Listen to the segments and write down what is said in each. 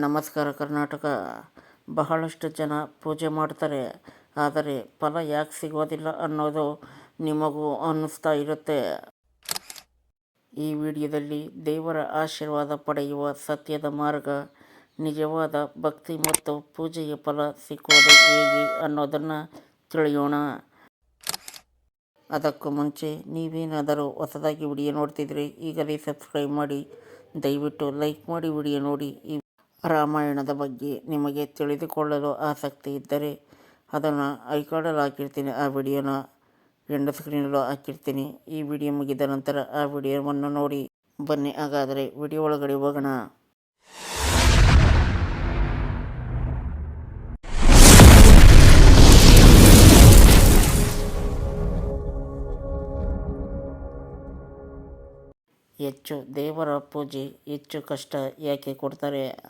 ನಮಸ್ಕಾರ ಕರ್ನಾಟಕ. ಬಹಳಷ್ಟು ಜನ ಪೂಜೆ ಮಾಡ್ತಾರೆ. ಆದರೆ ಫಲ ಯಾಕೆ ಸಿಗೋದಿಲ್ಲ ಅನ್ನೋದು ನಿಮಗೂ ಅನ್ನಿಸ್ತಾ ಇರುತ್ತೆ. ಈ ವಿಡಿಯೋದಲ್ಲಿ ದೇವರ ಆಶೀರ್ವಾದ ಪಡೆಯುವ ಸತ್ಯದ ಮಾರ್ಗ, ನಿಜವಾದ ಭಕ್ತಿ ಮತ್ತು ಪೂಜೆಯ ಫಲ ಸಿಕ್ಕೋದು ಹೇಗೆ ಅನ್ನೋದನ್ನು ತಿಳಿಯೋಣ. ಅದಕ್ಕೂ ಮುಂಚೆ ನೀವೇನಾದರೂ ಹೊಸದಾಗಿ ವಿಡಿಯೋ ನೋಡ್ತಿದ್ರೆ ಈಗಲೇ ಸಬ್ಸ್ಕ್ರೈಬ್ ಮಾಡಿ, ದಯವಿಟ್ಟು ಲೈಕ್ ಮಾಡಿ ವಿಡಿಯೋ ನೋಡಿ. ಈ ರಾಮಾಯಣದ ಬಗ್ಗೆ ನಿಮಗೆ ತಿಳಿದುಕೊಳ್ಳಲು ಆಸಕ್ತಿ ಇದ್ದರೆ ಅದನ್ನು ಐಕಾರ್ಡಲ್ಲಿ ಹಾಕಿರ್ತೀನಿ ಆ ವಿಡಿಯೋನ ಎಂಡ್ ಸ್ಕ್ರೀನಲ್ಲೂ ಹಾಕಿರ್ತೀನಿ. ಈ ವಿಡಿಯೋ ಮುಗಿದ ನಂತರ ಆ ವಿಡಿಯೋವನ್ನು ನೋಡಿ ಬನ್ನಿ. ಹಾಗಾದರೆ ವಿಡಿಯೋ ಒಳಗಡೆ ಹೋಗೋಣ. ಹೆಚ್ಚು ದೇವರ ಪೂಜೆ ಹೆಚ್ಚು ಕಷ್ಟ ಯಾಕೆ ಕೊಡ್ತಾರೆ?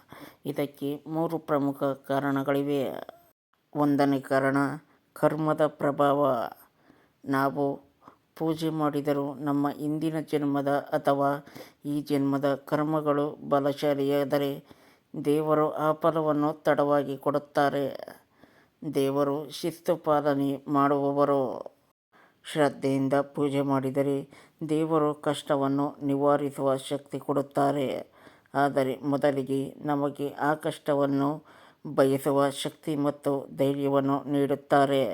ಇದಕ್ಕೆ ಮೂರು ಪ್ರಮುಖ ಕಾರಣಗಳಿವೆ. ಒಂದನೇ ಕಾರಣ, ಕರ್ಮದ ಪ್ರಭಾವ. ನಾವು ಪೂಜೆ ಮಾಡಿದರೂ ನಮ್ಮ ಹಿಂದಿನ ಜನ್ಮದ ಅಥವಾ ಈ ಜನ್ಮದ ಕರ್ಮಗಳು ಬಲಶಾಲಿಯಾದರೆ ದೇವರು ಆ ಫಲವನ್ನು ತಡವಾಗಿ ಕೊಡುತ್ತಾರೆ. ದೇವರು ಶಿಸ್ತು ಪಾಲನೆ ಮಾಡುವವರು. ಶ್ರದ್ಧೆಯಿಂದ ಪೂಜೆ ಮಾಡಿದರೆ ದೇವರು ಕಷ್ಟವನ್ನು ನಿವಾರಿಸುವ ಶಕ್ತಿ ಕೊಡುತ್ತಾರೆ. ಆದರೆ ಮೊದಲಿಗೆ ನಮಗೆ ಆ ಕಷ್ಟವನ್ನು ಬಯಸುವ ಶಕ್ತಿ ಮತ್ತು ಧೈರ್ಯವನ್ನು ನೀಡುತ್ತಾರೆ.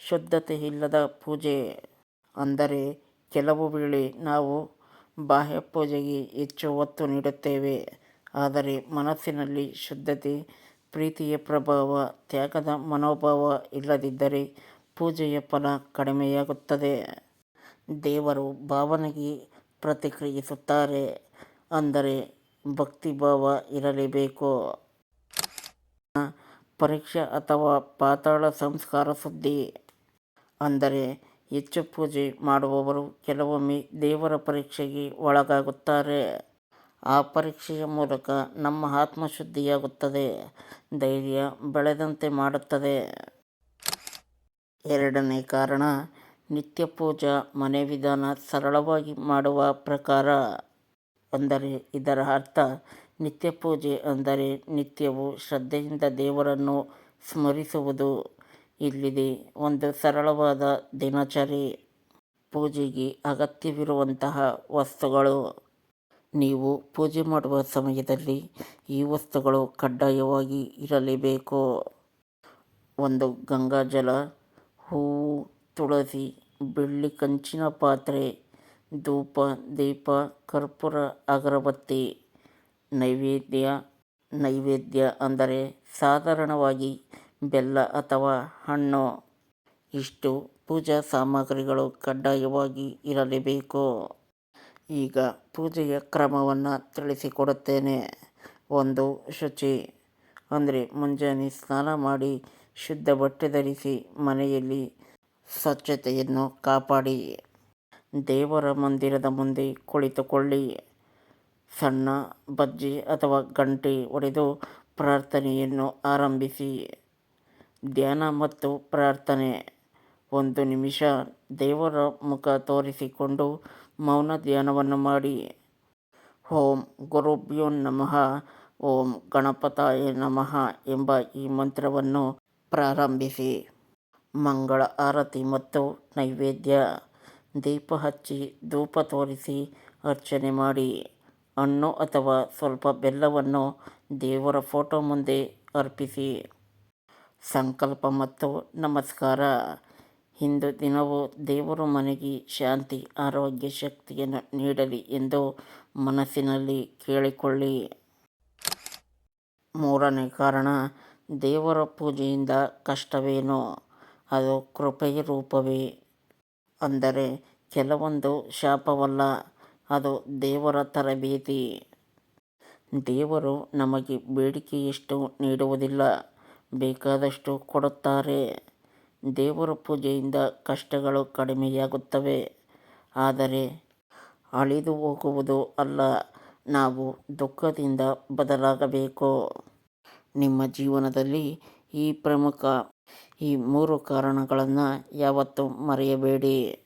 ಶುದ್ಧತೆ ಇಲ್ಲದ ಪೂಜೆ ಅಂದರೆ ಕೆಲವು ವೇಳೆ ನಾವು ಬಾಹ್ಯ ಪೂಜೆಗೆ ಹೆಚ್ಚು ಒತ್ತು ನೀಡುತ್ತೇವೆ. ಆದರೆ ಮನಸ್ಸಿನಲ್ಲಿ ಶುದ್ಧತೆ, ಪ್ರೀತಿಯ ಪ್ರಭಾವ, ತ್ಯಾಗದ ಮನೋಭಾವ ಇಲ್ಲದಿದ್ದರೆ ಪೂಜೆಯ ಫಲ ಕಡಿಮೆಯಾಗುತ್ತದೆ. ದೇವರು ಭಾವನೆಗೆ ಪ್ರತಿಕ್ರಿಯಿಸುತ್ತಾರೆ. ಅಂದರೆ ಭಕ್ತಿಭಾವ ಇರಲೇಬೇಕು. ಪರೀಕ್ಷೆ ಅಥವಾ ಪಾತಾಳ ಸಂಸ್ಕಾರ ಸುದ್ದಿ. ಅಂದರೆ ಹೆಚ್ಚು ಪೂಜೆ ಮಾಡುವವರು ಕೆಲವೊಮ್ಮೆ ದೇವರ ಪರೀಕ್ಷೆಗೆ ಒಳಗಾಗುತ್ತಾರೆ. ಆ ಪರೀಕ್ಷೆಯ ಮೂಲಕ ನಮ್ಮ ಆತ್ಮಶುದ್ಧಿಯಾಗುತ್ತದೆ. ಧೈರ್ಯ ಬೆಳೆದಂತೆ ಮಾಡುತ್ತದೆ. ಎರಡನೇ ಕಾರಣ, ನಿತ್ಯ ಪೂಜಾ ಮನೆ ವಿಧಾನ ಸರಳವಾಗಿ ಮಾಡುವ ಪ್ರಕಾರ ಅಂದರೆ ಇದರ ಅರ್ಥ, ನಿತ್ಯ ಪೂಜೆ ಅಂದರೆ ನಿತ್ಯವೂ ಶ್ರದ್ಧೆಯಿಂದ ದೇವರನ್ನು ಸ್ಮರಿಸುವುದು. ಇಲ್ಲಿದೆ ಒಂದು ಸರಳವಾದ ದಿನಚರಿ, ಪೂಜೆಗೆ ಅಗತ್ಯವಿರುವಂತಹ ವಸ್ತುಗಳು. ನೀವು ಪೂಜೆ ಮಾಡುವ ಸಮಯದಲ್ಲಿ ಈ ವಸ್ತುಗಳು ಕಡ್ಡಾಯವಾಗಿ ಇರಲೇಬೇಕು. ಒಂದು ಗಂಗಾಜಲ ಹೂವು ತುಳಸಿ, ಬೆಳ್ಳಿ, ಕಂಚಿನ ಪಾತ್ರೆ, ಧೂಪ, ದೀಪ, ಕರ್ಪೂರ, ಅಗರಬತ್ತಿ, ನೈವೇದ್ಯ ನೈವೇದ್ಯ ಅಂದರೆ ಸಾಧಾರಣವಾಗಿ ಬೆಲ್ಲ ಅಥವಾ ಹಣ್ಣು. ಇಷ್ಟು ಪೂಜಾ ಸಾಮಗ್ರಿಗಳು ಕಡ್ಡಾಯವಾಗಿ ಇರಲೇಬೇಕು. ಈಗ ಪೂಜೆಯ ಕ್ರಮವನ್ನು ತಿಳಿಸಿಕೊಡುತ್ತೇನೆ. ಒಂದು ಶುಚಿ, ಅಂದರೆ ಮುಂಜಾನೆ ಸ್ನಾನ ಮಾಡಿ ಶುದ್ಧ ಬಟ್ಟೆ ಧರಿಸಿ ಮನೆಯಲ್ಲಿ ಸ್ವಚ್ಛತೆಯನ್ನು ಕಾಪಾಡಿ. ದೇವರ ಮಂದಿರದ ಮುಂದೆ ಕುಳಿತುಕೊಳ್ಳಿ. ಸಣ್ಣ ಬಜ್ಜಿ ಅಥವಾ ಗಂಟೆ ಒಡೆದು ಪ್ರಾರ್ಥನೆಯನ್ನು ಆರಂಭಿಸಿ. ಧ್ಯಾನ ಮತ್ತು ಪ್ರಾರ್ಥನೆ. ಒಂದು ನಿಮಿಷ ದೇವರ ಮುಖ ತೋರಿಸಿಕೊಂಡು ಮೌನ ಧ್ಯಾನವನ್ನು ಮಾಡಿ. ಓಂ ಗುರುಭ್ಯೋ ನಮಃ, ಓಂ ಗಣಪತಾಯ ನಮಃ ಎಂಬ ಈ ಮಂತ್ರವನ್ನು ಪ್ರಾರಂಭಿಸಿ. ಮಂಗಳ ಆರತಿ ಮತ್ತು ನೈವೇದ್ಯ. ದೀಪ ಹಚ್ಚಿ, ಧೂಪ ತೋರಿಸಿ, ಅರ್ಚನೆ ಮಾಡಿ. ಹಣ್ಣು ಅಥವಾ ಸ್ವಲ್ಪ ಬೆಲ್ಲವನ್ನು ದೇವರ ಫೋಟೋ ಮುಂದೆ ಅರ್ಪಿಸಿ. ಸಂಕಲ್ಪ ಮತ್ತು ನಮಸ್ಕಾರ. ಇಂದು ದಿನವೂ ದೇವರು ಮನೆಗೆ ಶಾಂತಿ, ಆರೋಗ್ಯ, ಶಕ್ತಿಯನ್ನು ನೀಡಲಿ ಎಂದು ಮನಸ್ಸಿನಲ್ಲಿ ಕೇಳಿಕೊಳ್ಳಿ. ಮೂರನೇ ಕಾರಣ ದೇವರ ಪೂಜೆಯಿಂದ ಕಷ್ಟವೇನೋ? ಅದು ಕೃಪೆಯ ರೂಪವೇ. ಅಂದರೆ ಕೆಲವೊಂದು ಶಾಪವಲ್ಲ, ಅದು ದೇವರ ತರಬೇತಿ. ದೇವರು ನಮಗೆ ಬೇಡಿಕೆಯಷ್ಟು ನೀಡುವುದಿಲ್ಲ, ಬೇಕಾದಷ್ಟು ಕೊಡುತ್ತಾರೆ. ದೇವರ ಪೂಜೆಯಿಂದ ಕಷ್ಟಗಳು ಕಡಿಮೆಯಾಗುತ್ತವೆ. ಆದರೆ ಅಳಿದು ಹೋಗುವುದು ಅಲ್ಲ, ನಾವು ದುಃಖದಿಂದ ಬದಲಾಗಬೇಕು. ನಿಮ್ಮ ಜೀವನದಲ್ಲಿ ಈ ಪ್ರಮುಖ, ಈ ಮೂರು ಕಾರಣಗಳನ್ನು ಯಾವತ್ತೂ ಮರೆಯಬೇಡಿ.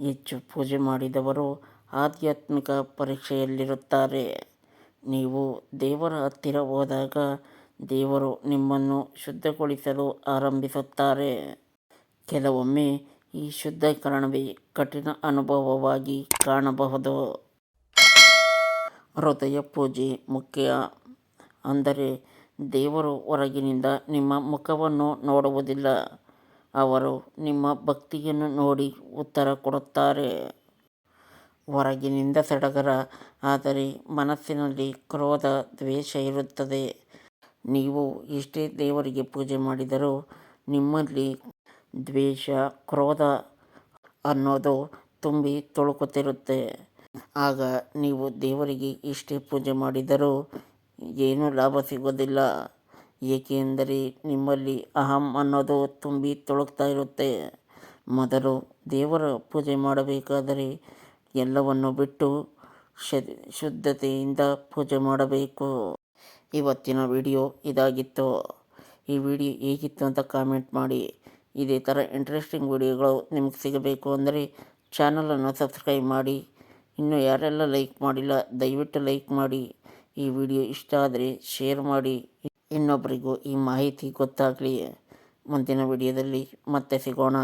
ಹೆಚ್ಚು ಪೂಜೆ ಮಾಡಿದವರು ಆಧ್ಯಾತ್ಮಿಕ ಪರೀಕ್ಷೆಯಲ್ಲಿರುತ್ತಾರೆ. ನೀವು ದೇವರ ಹತ್ತಿರ ಹೋದಾಗ ದೇವರು ನಿಮ್ಮನ್ನು ಶುದ್ಧಗೊಳಿಸಲು ಆರಂಭಿಸುತ್ತಾರೆ. ಕೆಲವೊಮ್ಮೆ ಈ ಶುದ್ಧೀಕರಣವೇ ಕಠಿಣ ಅನುಭವವಾಗಿ ಕಾಣಬಹುದು. ಹೃದಯ ಪೂಜೆ ಮುಖ್ಯ. ಅಂದರೆ ದೇವರು ಹೊರಗಿನಿಂದ ನಿಮ್ಮ ಮುಖವನ್ನು ನೋಡುವುದಿಲ್ಲ. ಅವರು ನಿಮ್ಮ ಭಕ್ತಿಯನ್ನು ನೋಡಿ ಉತ್ತರ ಕೊಡುತ್ತಾರೆ. ಹೊರಗಿನಿಂದ ಸಡಗರ, ಆದರೆ ಮನಸ್ಸಿನಲ್ಲಿ ಕ್ರೋಧ, ದ್ವೇಷ ಇರುತ್ತದೆ. ನೀವು ಎಷ್ಟೇ ದೇವರಿಗೆ ಪೂಜೆ ಮಾಡಿದರೂ ನಿಮ್ಮಲ್ಲಿ ದ್ವೇಷ, ಕ್ರೋಧ ಅನ್ನೋದು ತುಂಬಿ ತುಳುಕುತ್ತಿರುತ್ತೆ. ಆಗ ನೀವು ದೇವರಿಗೆ ಇಷ್ಟೇ ಪೂಜೆ ಮಾಡಿದರೂ ಏನೂ ಲಾಭ ಸಿಗೋದಿಲ್ಲ. ಏಕೆಂದರೆ ನಿಮ್ಮಲ್ಲಿ ಅಹಂ ಅನ್ನೋದು ತುಂಬಿ ತುಳುಕ್ತಾ ಇರುತ್ತೆ. ಮೊದಲು ದೇವರ ಪೂಜೆ ಮಾಡಬೇಕಾದರೆ ಎಲ್ಲವನ್ನು ಬಿಟ್ಟು ಶುದ್ಧತೆಯಿಂದ ಪೂಜೆ ಮಾಡಬೇಕು. ಇವತ್ತಿನ ವಿಡಿಯೋ ಇದಾಗಿತ್ತು. ಈ ವಿಡಿಯೋ ಹೇಗಿತ್ತು ಅಂತ ಕಾಮೆಂಟ್ ಮಾಡಿ. ಇದೇ ಥರ ಇಂಟ್ರೆಸ್ಟಿಂಗ್ ವಿಡಿಯೋಗಳು ನಿಮಗೆ ಸಿಗಬೇಕು ಅಂದರೆ ಚಾನಲನ್ನು ಸಬ್ಸ್ಕ್ರೈಬ್ ಮಾಡಿ. ಇನ್ನೂ ಯಾರೆಲ್ಲ ಲೈಕ್ ಮಾಡಿಲ್ಲ, ದಯವಿಟ್ಟು ಲೈಕ್ ಮಾಡಿ. ಈ ವಿಡಿಯೋ ಇಷ್ಟ ಆದರೆ ಶೇರ್ ಮಾಡಿ. ಇನ್ನೊಬ್ಬರಿಗೂ ಈ ಮಾಹಿತಿ ಗೊತ್ತಾಗಲಿ. ಮುಂದಿನ ವಿಡಿಯೋದಲ್ಲಿ ಮತ್ತೆ ಸಿಗೋಣ.